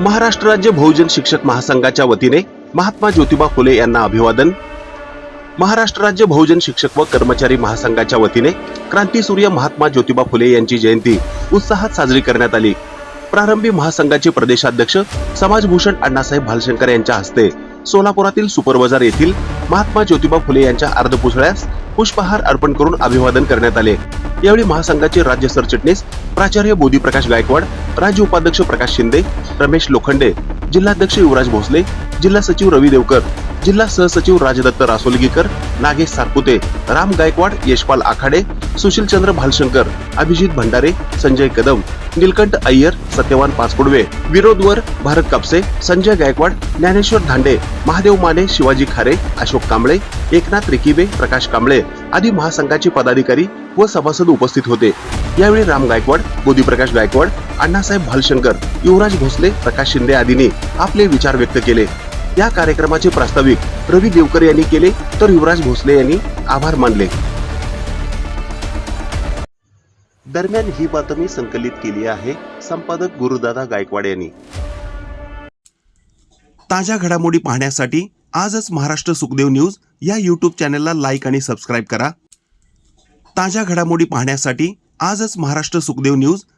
महाराष्ट्र राज्य बहुजन शिक्षक महासंघाच्या वतीने महात्मा ज्योतिबा फुले यांना अभिवादन. महाराष्ट्र राज्य बहुजन शिक्षक व कर्मचारी महासंघाच्या वतीने क्रांतीसूर्य महात्मा ज्योतिबा फुले यांची जयंती उत्साहात साजरी करण्यात आली. प्रारंभी महासंघाचे प्रदेशाध्यक्ष समाजभूषण अण्णासाहेब भालशंकर यांच्या हस्ते सोलापुरातील सुपर बाजार येथील महात्मा ज्योतिबा फुले यांच्या अर्धपुतळ्यास पुष्पहार अर्पण करून अभिवादन करण्यात आले. यावेळी महासंघाचे राज्य सरचिटणीस प्राचार्य बोधीप्रकाश गायकवाड राज्य उपाध्यक्ष प्रकाश शिंदे रमेश लोखंडे जिल्हाध्यक्ष युवराज भोसले जिल्हा सचिव रवी देवकर जिल्हा सहसचिव राजदत्त रासोलगीकर नागेश सारपुते राम गायकवाड यशपाल आखाडे सुशीलचंद्र भालशंकर अभिजित भंडारे संजय कदम निलकंठ अय्यर सत्यवान पाचपुडवे विरोधवर भारत कापसे संजय गायकवाड ज्ञानेश्वर धांडे महादेव माने शिवाजी खारे अशोक कांबळे एकनाथ रिकिबे प्रकाश कांबळे आदी महासंघाचे पदाधिकारी व सभासद उपस्थित होते. यावेळी राम गायकवाड बोधीप्रकाश गायकवाड अण्णासाहेब भालशंकर युवराज भोसले प्रकाश शिंदे आदींनी आपले विचार व्यक्त केले. या कार्यक्रमाचे प्रास्ताविक रवी देवकर यांनी केले तर युवराज भोसले यांनी आभार मानले. दरम्यान ही बातमी संकलित केली आहे संपादक गुरुदादा गायकवाड यांनी. ताज्या घडामोडी पाहण्यासाठी आजच महाराष्ट्र सुखदेव न्यूज या यूट्यूब चॅनलला लाईक आणि सबस्क्राईब करा. ताज्या घडामोडी पाहण्यासाठी आजच महाराष्ट्र सुखदेव न्यूज